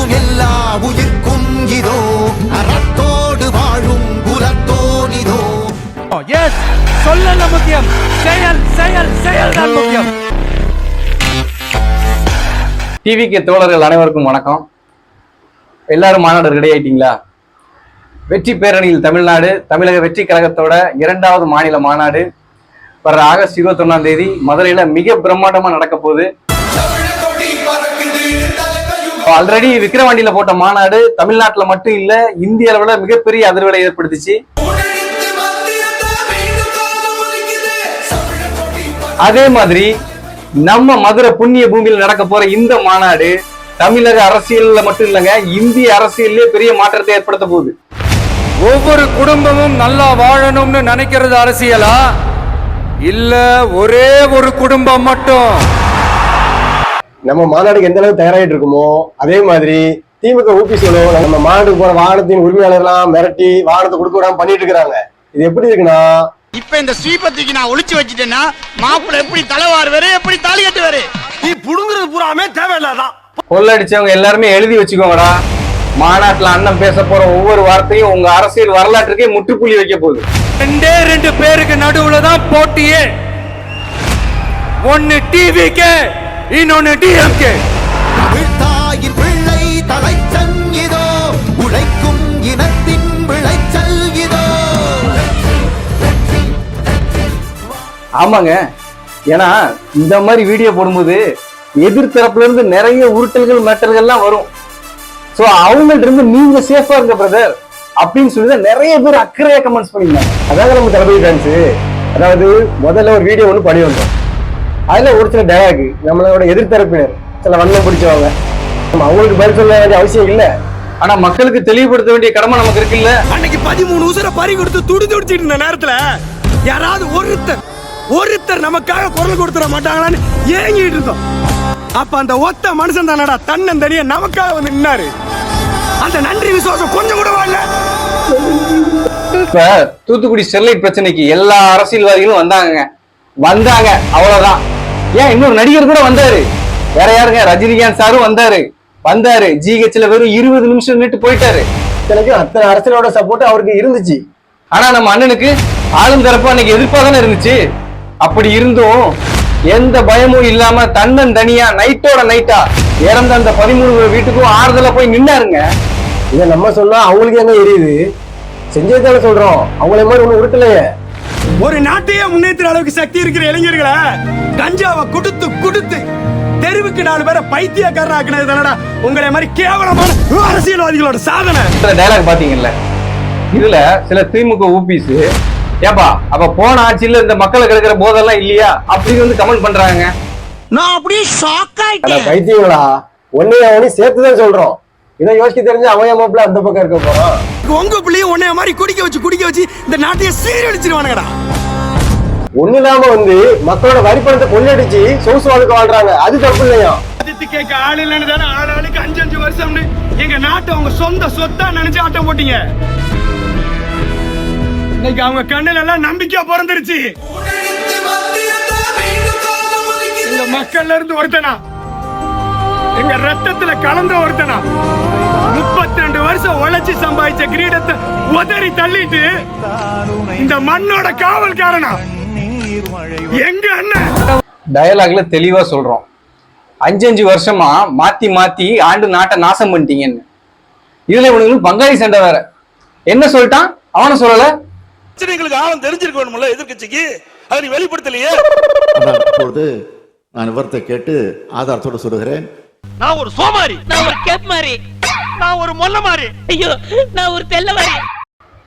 உழைக்கும் எல்லா உயிர்க்கும் இதோ அறத்தோடு வாழும் குலத்தோனிதோ எஸ் சொல்லல முக்கியம். செயல் செயல் செயல் தான் முக்கியம். டிவிக்கு தோழர்கள் அனைவருக்கும் வணக்கம். எல்லாரும் மாநாடு ரெடி ஆயிட்டீங்களா? வெற்றி பேரணியில் தமிழ்நாடு தமிழக வெற்றி கழகத்தோட இரண்டாவது மாநில மாநாடு. வர ஆகஸ்ட் இருபத்தொன்னாம் தேதி மதுரையில மிக பிரம்மாண்டமா நடக்க போகுது. ஆல்ரெடி விக்கிரவாண்டியில போட்ட மாநாடு தமிழ்நாட்டுல மட்டும் இல்ல இந்திய அளவுல மிகப்பெரிய அதிர்வலை ஏற்படுத்துச்சு. அதே மாதிரி நம்ம மதுரை புண்ணிய பூமியில் நடக்க போற இந்த மாநாடு தமிழக அரசியல்ல மட்டும் இல்லைங்க இந்திய அரசியல்லே பெரிய மாற்றத்தை ஏற்படுத்த போகுது. ஒவ்வொரு குடும்பமும் நல்லா வாழணும்னு நினைக்கிறது அரசியலா? இல்ல ஒரே ஒரு குடும்பம் மட்டும்? நம்ம மாநாடுக்கு எந்த அளவுக்கு தயாராகிட்டு இருக்குமோ அதே மாதிரி திமுக ஊபிசிகளும் நம்ம மாநாட்டுக்கு போற வாகனத்தின் உரிமையாளர்லாம் மிரட்டி வாகனத்தை கொடுக்க விடாம பண்ணிட்டு இருக்காங்க இது எப்படி இருக்குன்னா இப்ப இந்த ஸ்ரீபத்திக்கு நான் ஒளிச்சு வச்சுட்டேன்னா மாப்பிள்ள எப்படி தலைவாருவாரு எப்படி தாலி கட்டுவாரு? நீ புடுங்குறது பூராமே தேவையில்லாதான் கொள்ளடிச்சவங்க எல்லாருமே எழுதி வச்சுக்கோங்கடா. மாநாட்டுல அண்ணன் பேச போற ஒவ்வொரு வார்த்தையும் உங்க அரசியல் வரலாற்றுக்கே முற்றுப்புள்ளி வைக்க போகுது. ரெண்டே ரெண்டு பேருக்கு நடுவுல தான் போட்டியே. ஒன்னு டிவிக்கு இன்னொன்னு டிஎம்கே தாயின் பிள்ளை தலைச்சன் இதோ உழைக்கும் இனத்தின் விளைச்சல் இதோ. ஆமாங்க. ஏன்னா இந்த மாதிரி வீடியோ போடும்போது எதிர்த்தரப்புல இருந்து நிறைய உருட்டல்கள் மெட்டல்கள்லாம் வரும். சோ அவங்கள்ட்ட இருந்து நீங்க சேஃபா இருங்க பிரதர் அப்படின்னு சொல்லி தான் நிறைய பேர் அக்கறையா கமெண்ட்ஸ் பண்ணிருந்தாங்க அதாங்க நம்ம தளபதி ஃபேன்ஸ் அதாவது முதல்ல ஒரு வீடியோ ஒன்று படி வந்தோம். அதுல ஒரு சில டயலாக் நம்மளோட எதிர்த்தரப்பினர் சில வண்ணம் பிடிச்சவங்க. நம்ம அவங்களுக்கு பதில் சொல்ல வேண்டிய அவசியம் இல்லை. ஆனா மக்களுக்கு தெளிவுபடுத்த வேண்டிய கடமை நமக்கு இருக்குல்ல? அன்னைக்கு பதிமூணு உசுர பறி கொடுத்து துடி துடிச்சிட்டு இருந்த நேரத்துல யாராவது ஒருத்தர் ஒருத்தர் நமக்காக குரல் கொடுத்துட மாட்டாங்களான்னு ஏங்கிட்டு இருந்தோம். அப்ப அந்த ஒத்த மனுஷன் தானடா தன்னந்தனியா நமக்காக வந்து நின்னாரு. அந்த நன்றி விசுவாசம் கொஞ்சம் கூட வரல இப்ப தூத்துக்குடி ஸ்டெர்லைட் பிரச்சனைக்கு எல்லா அரசியல்வாதிகளும் வந்தாங்க. வந்தாங்க அவ்வளவுதான். ஏன் இன்னொரு நடிகர் கூட வந்தாரு? வேற யாருங்க? ரஜினிகாந்த் சாரும் வந்தாரு. வந்தாரு. ஜிஹெச்ல வெறும் இருபது நிமிஷம் நின்னுட்டு போயிட்டாரு. எனக்கு அத்தனை அரசியலோட சப்போர்ட் அவருக்கு இருந்துச்சு. ஆனா நம்ம அண்ணனுக்கு ஆளும் தரப்பு அன்னைக்கு எதிர்ப்பா தானே இருந்துச்சு? அப்படி இருந்தும். எந்த பயமும் இல்லாம தன்னன் தனியா நைட்டோட நைட்டா இறந்த அந்த பதிமூணு வீட்டுக்கும் ஆறுதலா போய் நின்னாருங்க. இதை நம்ம சொன்னா அவங்களுக்கு என்ன எரியுது? செஞ்சது தானே சொல்றோம். அவங்கள மாதிரி ஒண்ணு உருட்டலையே ஒரு நாட்டையே முன்னேற்ற அளவுக்கு சக்தி இருக்கிற இளைஞர்களை கஞ்சாவை கொடுத்து கொடுத்து தெருவுக்கு நாலு பேரை பைத்தியக்காரன் ஆக்கினது தானடா. உங்களை மாதிரி கேவலமான அரசியல்வாதிகளோட சாதனை. டைலாக் பாத்தீங்கல்ல இதுல சில திமுக ஊபிஸ் ஏப்பா அப்ப போன ஆட்சியில இந்த மக்களை கெடுக்கிற போதெல்லாம் இல்லையா? அப்படின்னு வந்து கமெண்ட் பண்றாங்க. நான் அப்படியே ஷாக் ஆயிட்டேன். பைத்தியங்களா? ஒன்னையும் அவனையும் சேர்த்துதான் சொல்றோம். இதை யோசிக்க தெரிஞ்சு அவன் மாப்பிள்ள அந்த பக்கம் இருக்க போறான். உங்க பிள்ளையும் உன்னைய மாதிரி குடிக்க வச்சு குடிக்க வச்சு இந்த நாட்டையே சீரழிச்சிருவானுங்கடா. ஒண்ணு இல்லாம வந்து மக்களோட வரி பணத்தை கொள்ளடிச்சு சொகுசு வாழ்க்கை வாழ்றாங்க. அது தப்பு இல்லையா? அதித்து கேட்க ஆள் இல்லைன்னு தானே ஆள் ஆளுக்கு அஞ்சு அஞ்சு வருஷம்னு எங்க நாட்டை உங்க சொந்த சொத்தா நினைச்சு ஆட்டம் போட்டீங்க. இன்னைக்கு அவங்க கண்ணுல எல்லாம் நம்பிக்கை பிறந்துருச்சு. இந்த மக்கள்ல இருந்து ஒருத்தனா? எங்க ரத்தத்துல கலந்த ஒருத்தனா? முப்பத்தி ரெண்டு வருஷம் உழைச்சி சம்பாதிச்ச கிரீடத்தை உதறி தள்ளிட்டு இந்த மண்ணோட காவல்காரனா? எங்க அண்ணன்? டயலாக்ல தெளிவா சொல்றோம். அஞ்சு அஞ்சு வருஷமா மாத்தி மாத்தி ஆண்டு நாட்டை நாசம் பண்ணிட்டீங்கன்னு. இதுல இவனுங்களுக்கு பங்காளி சண்டை வேற. என்ன சொல்லிட்டான்? அவன சொல்லல. பிரச்சனைகளுக்கு ஆழம் தெரிஞ்சிருக்க வேணும்ல எதிர்க்கட்சிக்கு? அதை நீ வெளிப்படுத்தலையே? இப்பொழுது நான் விவரத்தை கேட்டு ஆதாரத்தோடு சொல்லுகிறேன். நான் ஒரு சோமாரி. நான் ஒரு கேப் மாதிரி நான் ஒரு மொல்ல மாதிரி ஐயோ நான் ஒரு தெல்ல மாதிரி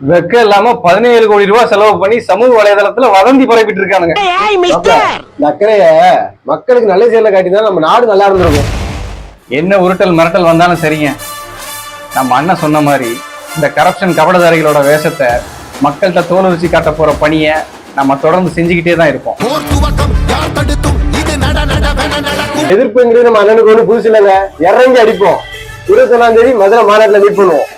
வெக்க இல்லாம பதினேழு கோடி ரூபாய் செலவு பண்ணி சமூக வலைதளத்துல வதந்தி பரப்பிட்டு இருக்கானுங்க. அக்கறைய மக்களுக்கு நல்ல செயல காட்டினா நம்ம நாடு நல்லா இருந்திருக்கும். என்ன உருட்டல் மிரட்டல் வந்தாலும் சரிங்க. நம்ம அண்ணன் சொன்ன மாதிரி இந்த கரப்ஷன் கபடதாரிகளோட வேஷத்தை மக்கள்கிட்ட தோல் வச்சு காட்ட போற பணியை நம்ம தொடர்ந்து செஞ்சுக்கிட்டே தான் இருப்போம் எதிர்ப்புங்கிறது நம்ம அண்ணனுக்கு ஒண்ணு புதுசு இல்லைங்க. இறங்கி அடிப்போம். இருபத்தி ஒன்னாம் தேதி மதுரை மாநாட்டில் மீட் பண்ணுவோம்.